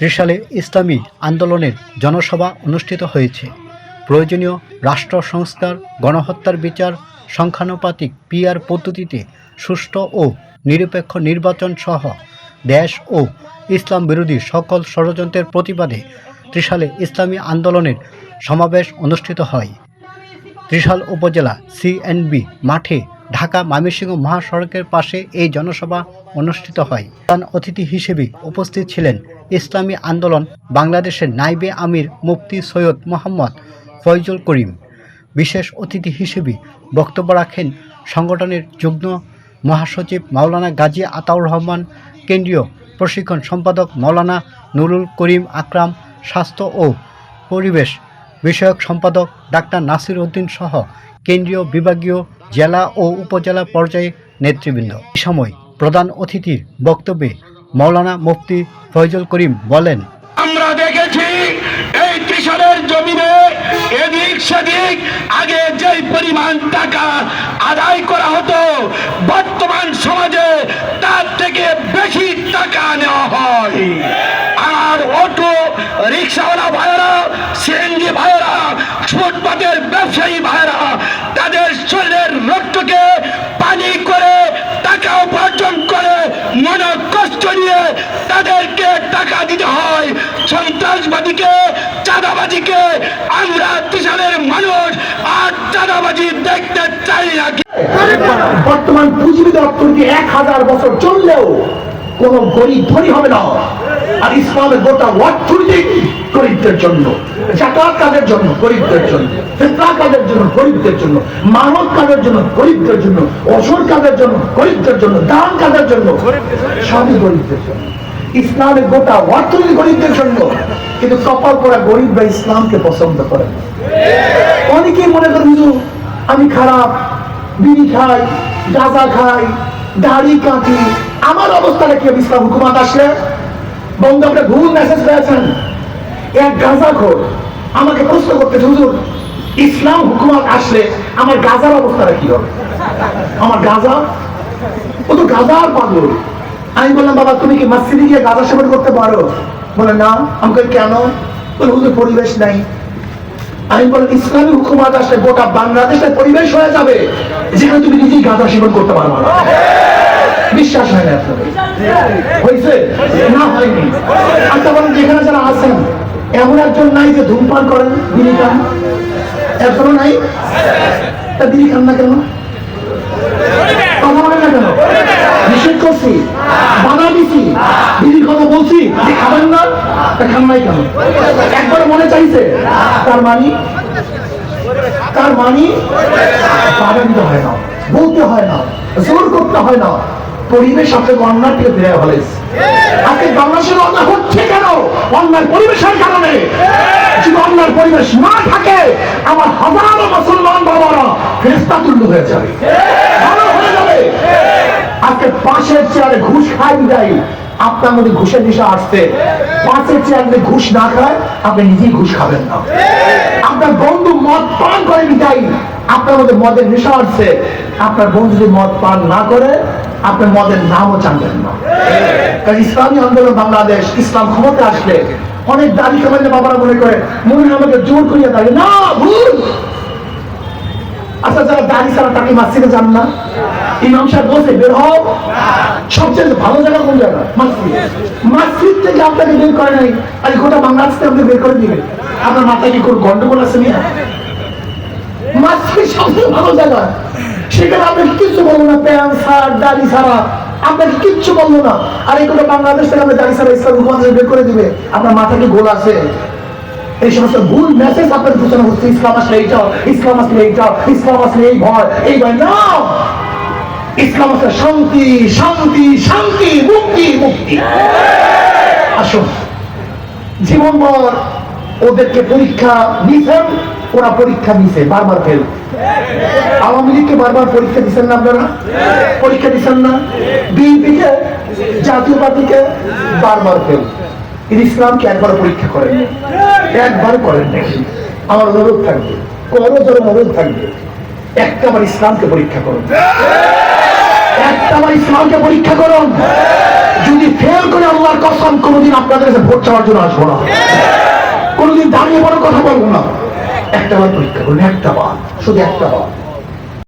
ত্রিশালে ইসলামী আন্দোলনের জনসভা অনুষ্ঠিত হয়েছে। প্রয়োজনীয় রাষ্ট্র সংস্কার, গণহত্যার বিচার, সংখ্যানুপাতিক পিআর পদ্ধতিতে সুষ্ঠু ও নিরপেক্ষ নির্বাচন সহ দেশ ও ইসলাম বিরোধী সকল ষড়যন্ত্রের প্রতিবাদে ত্রিশালে ইসলামী আন্দোলনের সমাবেশ অনুষ্ঠিত হয়। ত্রিশাল উপজেলা সিএনবি মাঠে ঢাকা ময়মনসিংহ মহাসড়কের পাশে এই জনসভা অনুষ্ঠিত হয়। প্রধান অতিথি হিসেবে উপস্থিত ছিলেন ইসলামী আন্দোলন বাংলাদেশের নাইবে আমির মুফতি সৈয়দ মোহাম্মদ ফয়জুল করিম। বিশেষ অতিথি হিসেবে বক্তব্য রাখেন সংগঠনের যুগ্ম মহাসচিব মাওলানা গাজী আতাউর রহমান, কেন্দ্রীয় প্রশিক্ষণ সম্পাদক মাওলানা নুরুল করিম আকরাম, স্বাস্থ্য ও পরিবেশ বিষয়ক সম্পাদক ডাক্তার নাসির উদ্দিন সহ কেন্দ্রীয় বিভাগীয় জেলা ও উপজেলা পর্যায়ে নেতৃবৃন্দ। সময় প্রধান অতিথির বক্তব্যে মৌলানা মুফতি ফয়জুল করিম বলেন সেদিক আগে যেই পরিমাণ টাকা আদায় করা হতো, বর্তমান সমাজে তার থেকে বেশি টাকা নেওয়া হয়। আর অটো রিক্সাওয়ালা ভাইয়েরা, সিএনজি ভাইয়েরা, ফুটপাতের ব্যবসায়ী ভাইয়েরা, তাদের শরীরের রক্তকে পানি করে টাকা করে মনে কষ্ট নিয়ে তাদেরকে টাকা দিতে হয় সন্ত্রাসবাদীকে, চাঁদাবাজিকে আমরা ত্রিশালের মানুষ আর চাঁদাবাজি দেখতে চাই না বর্তমান পুঁজিবিদ অর্থনীতি এক হাজার বছর চললেও কোন গরিব ধনী হবে না। আর ইসলামের গোটা অর্থনীতি গরিবদের জন্য, জাকাত কাজের জন্য গরিবদের জন্য ফেতরা কাজের জন্য গরিবদের জন্য, মানব কাজের জন্য গরিবদের জন্য অসর কাজের জন্য গরিবদের জন্য, দান কাজের জন্য সবই গরিবদের জন্য। ইসলামের গোটা অর্থনীতি গরিবদের জন্য। কিন্তু কপাল করা গরিবরা ইসলামকে পছন্দ করে। অনেকেই মনে করেন আমি খারাপ, বিড়ি খাই, গাঁজা খাই, দাড়ি কাটি আমার অবস্থাটা কি হবে ইসলাম হুকুমাত আসলে? বন্ধু, আপনি ভুল মেসেজ পেয়েছেন। এক গাঁজা খোর আমাকে প্রশ্ন করতে হুজুর, ইসলাম হুকুমাত আসলে আমার গাজার অবস্থাটা কি হবে? আমার গাজা? ও তো গাজার পাগল। আমি বললাম, বাবা, তুমি কি মসজিদে গিয়ে গাজা সেবন করতে পারো? বলে, না। আমাকে কেন? বলে, হুজুর, পরিবেশ নাই। আমি বলেন ইসলামী হুকুমাত আসলে গোটা বাংলাদেশের পরিবেশ হয়ে যাবে যেখানে তুমি নিজেই গাঁদা সেবন করতে পারবে না। বিশ্বাস হয় না হয়েছে? না হয়নি। আচ্ছা বলেন, যেখানে যারা আছেন, এমন একজন নাই যে ধূমপান করেন, বিড়ি খান? নাই? তা খান না কেন কথা বলে না কেন নিষেধ করছি বাধা দিছি বিড়ির কথা বলছি যে খাবেন না তা খান নাই কেন চাইছে তার মানি? তার মানি? বাধা দিতে হয় না। বলতে হয় না। জোর করতে হয় না। পরিবেশ আপনাকে অন্যায় থেকে ফিরে ফেলেছে আজকে বাংলাদেশের অন্যায় হচ্ছে কেন? অন্যায় পরিবেশের কারণে। যদি অন্যায় পরিবেশ না থাকে, আমার হাজারো মুসলমান বাবারা ফেরেস্তা তুল্য হয়ে যাবে। ভালো হয়ে যাবে। আজকে পাশের চেয়ারে ঘুষ খাই দেয় আপনার মধ্যে ঘুষের নেশা আসছে। পাশের চেয়ারে ঘুষ না খায়, আপনি নিজেই ঘুষ খাবেন না। আপনার বন্ধু মদ পান করে বিদায়, আপনার মধ্যে মদের নেশা আসছে আপনার বন্ধু যদি মদ পান না করে, আপনি মদের নামও জানবেন না। ইসলামী আন্দোলন বাংলাদেশ, ইসলাম ক্ষমতা আসলে অনেক দাবি কামাইলে বাবারা মনে করে মনে আমাকে জোর করিয়া দাঁড়িয়ে না, ভুল! আচ্ছা যারা ছাড়া তাকে মাসিদে যান না, ইমাম সাহেব বলছে, বের হও। সবচেয়ে ভালো জায়গা কোন জায়গা? মাসজিদ। মাসজিদ থেকে আপনাকে বের করে নাই, আর গোটা বাংলাদেশ থেকে আপনি বের করে আপনার মাথায় কি গন্ডগোল আছে মিয়া? মাসজিদ সবচেয়ে ভালো জায়গা। সেখানে আপনাকে কিচ্ছু বলব না, প্যান্ট, শার্ট ছাড়া। আপনাকে কিচ্ছু বলব না। আর এই গোটা বাংলাদেশ থেকে আপনি দাড়ি ছাড়া ইসলাম বের করে দিবে। আপনার মাথায় কি গোল আছে? এই সমস্ত ভুল মেসেজ আপনার ঘোষণা হচ্ছে ইসলাম আসলে এইটা ইসলাম আসলে এইটা ইসলাম আসলে এই ভয় এই ভয় না। ইসলাম আসলে শান্তি শান্তি শান্তি, মুক্তি মুক্তি। আসুন। জীবনভর ওদেরকে পরীক্ষা দিয়েছেন ওরা পরীক্ষা দিয়েছে বারবার ফেল আওয়ামী লীগকে বারবার পরীক্ষা দিচ্ছেন না আপনারা? পরীক্ষা দিচ্ছেন না? বিএনপিকে, জাতীয় পার্টিকে বারবার ফেল কিন্তু ইসলামকে একবার পরীক্ষা করেন। একবার করেন নাকি আমার অনুরোধ থাকবে করজোর অনুরোধ থাকবে, একটা আমার ইসলামকে পরীক্ষা করুন। একটা আমার ইসলামকে পরীক্ষা করুন। যদি ফেল করে আল্লাহর কসম, কোনোদিন আপনাদের কাছে ভোট চাওয়ার জন্য আসব না। কোনোদিন দাঁড়িয়ে বড় কথা বলব না। একটা বার পরীক্ষা করুন, একটা বার, শুধু একটা বার।